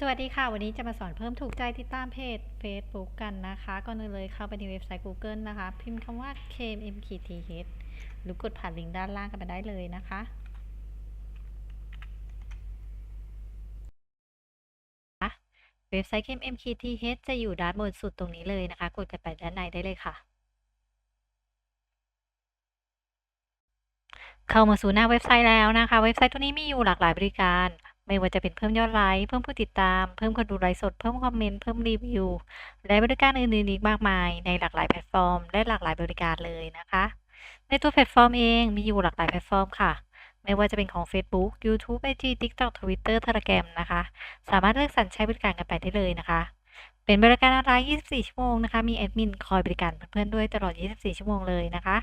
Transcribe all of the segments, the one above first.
สวัสดีค่ะ วันนี้จะมาสอนเพิ่มถูกใจติดตามเพจ Facebook กันนะคะ ก่อนอื่นเลยเข้าไปในเว็บไซต์ Google นะคะ พิมพ์คำว่า KMMKTH หรือกดผ่านลิงก์ด้านล่างกันมาได้เลยนะคะ เว็บไซต์ KMMKTH จะอยู่ด้านบนสุดตรงนี้เลยนะคะ กดกันไปด้านในได้เลยค่ะ เข้ามาสู่หน้าเว็บไซต์แล้วนะคะ เว็บไซต์ตัวนี้มีอยู่หลากหลายบริการ ไม่ว่าจะเป็นเพิ่มยอดไลค์ เพิ่มผู้ติดตาม เพิ่มคนดูไลฟ์สด เพิ่มคอมเมนต์ เพิ่มรีวิว และบริการอื่นๆอีกมากมายในหลากหลายแพลตฟอร์ม และหลากหลายบริการเลยนะคะ ในตัวแพลตฟอร์มเองมีอยู่หลากหลายแพลตฟอร์มค่ะ ไม่ว่าจะเป็นของ Facebook YouTube IG TikTok Twitter Telegram นะคะ สามารถเลือกสรรใช้บริการกันไปได้เลยนะคะ เป็นบริการออนไลน์ 24 ชั่วโมงนะคะ มีแอดมินคอยบริการเพื่อนๆด้วยตลอด 24 ชั่วโมงเลยนะคะ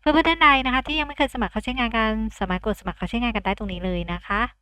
เพื่อนๆท่านใดนะคะ ที่ยังไม่เคยสมัครเข้าใช้งานกันสามารถกดสมัครเข้าใช้งานกันได้ตรงนี้เลยนะคะ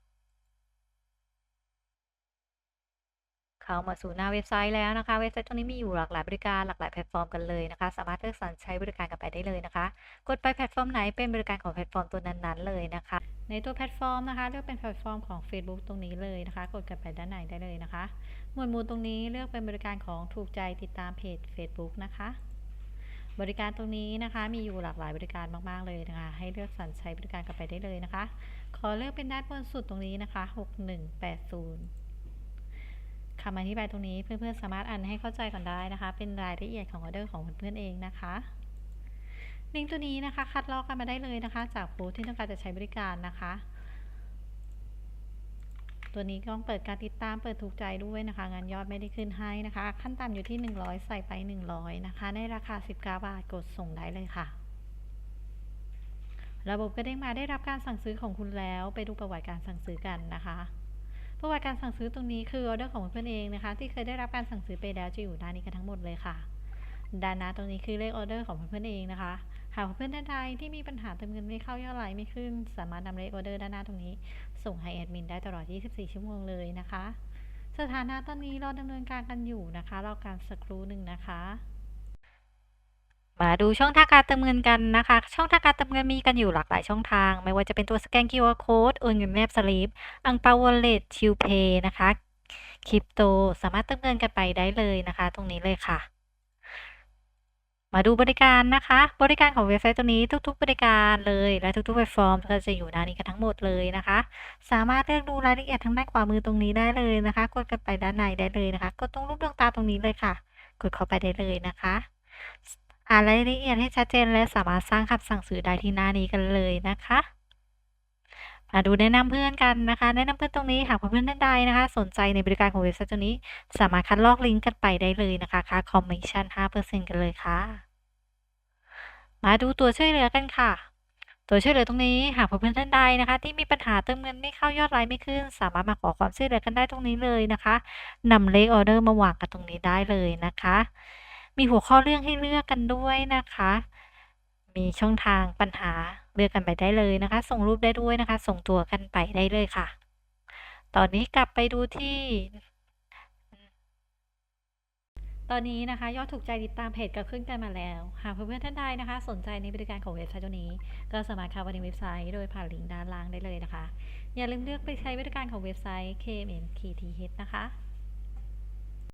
เข้ามาสู่หน้าเว็บไซต์แล้วนะคะ เว็บไซต์ตรงนี้มีอยู่หลากหลายบริการหลากหลายแพลตฟอร์มกันเลยนะคะ สามารถเลือกสรรใช้บริการกันไปได้เลยนะคะ กดไปแพลตฟอร์มไหนเป็นบริการของแพลตฟอร์มตัวนั้นๆเลยนะคะ ในตัวแพลตฟอร์มนะคะเลือกเป็นแพลตฟอร์มของ Facebook ตรงนี้เลยนะคะ กดกันไปด้านในได้เลยนะคะ หมวดหมู่ตรงนี้เลือกเป็นบริการของถูกใจติดตามเพจ Facebook นะคะบริการตรงนี้นะคะมีอยู่หลากหลายบริการมากๆเลยนะคะ ให้เลือกสรรใช้บริการกันไปได้เลยนะคะ ขอเลือกเป็นด้านบนสุดตรงนี้นะคะ 6180 คำอธิบายตรงนี้เพื่อนๆสามารถอ่านให้เข้าใจก่อนได้นะคะ เป็นรายละเอียดของออเดอร์ของเพื่อนๆเองนะคะลิงก์ตัวนี้นะคะ คัดลอกกันมาได้เลยนะคะ จากผู้ที่ต้องการจะใช้บริการนะคะ ตัวนี้ต้องเปิดการติดตามเปิดถูกใจด้วยนะคะ งานยอดไม่ได้ขึ้นให้นะคะ ขั้นต่ำอยู่ที่ 100 ใส่ไป 100 นะคะ ในราคา 19 บาทกดส่งได้เลยค่ะ ระบบก็เด้งมาได้รับการสั่งซื้อของคุณแล้ว ไปดูประวัติการสั่งซื้อกันนะคะ ประวัติการสั่งซื้อตรงนี้คือออเดอร์ของเพื่อนเองนะคะ ที่เคยได้รับการสั่งซื้อไปแล้วจะอยู่ด้านนี้กันทั้งหมดเลยค่ะด้านหน้าตรงนี้คือเลขออเดอร์ของเพื่อนเองนะคะ หากเพื่อนท่านใดที่มีปัญหาเติมเงินไม่เข้ายอดไลค์ไม่ขึ้น สามารถนำเลขออเดอร์ด้านหน้าตรงนี้ ส่งให้แอดมินได้ตลอด 24 ชั่วโมงเลยนะคะ สถานะตอนนี้เราดำเนินการกันอยู่นะคะ รอการสักครู่หนึ่งนะคะ มาดูช่องทางการเติมเงินกันนะคะ ช่องทางการเติมเงินมีกันอยู่หลากหลายช่องทาง ไม่ว่าจะเป็นตัวสแกน QR Code โอนเงินแนบสลิปอังเปาวอลเล็ตชิวเพย์นะคะคริปโตสามารถเติมเงินกันไปได้เลยนะคะ ตรงนี้เลยค่ะ มาดูบริการนะคะ บริการของเว็บไซต์ตัวนี้ทุก ๆ บริการเลยและทุกๆแพลตฟอร์มก็จะอยู่ด้านนี้กันทั้งหมดเลยนะคะ สามารถเลือกดูรายละเอียดทางด้านขวามือตรงนี้ได้เลยนะคะ กดกันไปด้านในได้เลยนะคะ กดตรงรูปดวงตาตรงนี้เลยค่ะ กดเข้าไปได้เลยนะคะ อ่านรายละเอียดให้ชัดเจนและสามารถสร้างคำสั่งซื้อได้ที่หน้านี้กันเลยนะคะมาดูแนะนำเพื่อนกันนะคะ แนะนำเพื่อนตรงนี้หากเพื่อนท่านใดนะคะ สนใจในบริการของเว็บไซต์ตัวนี้ สามารถคัดลอกลิงก์กันไปได้เลยนะคะค่าคอมมิชชั่น5%กันเลยค่ะ มาดูตัวช่วยเหลือกันค่ะ ตัวช่วยเหลือตรงนี้หากเพื่อนท่านใดนะคะ ที่มีปัญหาเติมเงินไม่เข้ายอดไลค์ไม่ขึ้น สามารถมาขอความช่วยเหลือกันได้ตรงนี้เลยนะคะนำเลขออเดอร์มาวางกันตรงนี้ได้เลยนะคะ มีหัวข้อเรื่องให้เลือกกันด้วยนะคะ มีช่องทางปัญหาเลือกกันไปได้เลยนะคะ ส่งรูปได้ด้วยนะคะ ส่งตัวกันไปได้เลยค่ะ ตอนนี้กลับไปดูที่ ตอนนี้นะคะ ยอดถูกใจติดตามเพจก็ขึ้นกันมาแล้ว หากเพื่อนๆท่านใดนะคะ สนใจในบริการของเว็บไซต์ตัวนี้ ก็สามารถเข้าไปในเว็บไซต์โดยผ่านลิงก์ด้านล่างได้เลยนะคะ อย่าลืมเลือกไปใช้บริการของเว็บไซต์ KMN KTH นะคะ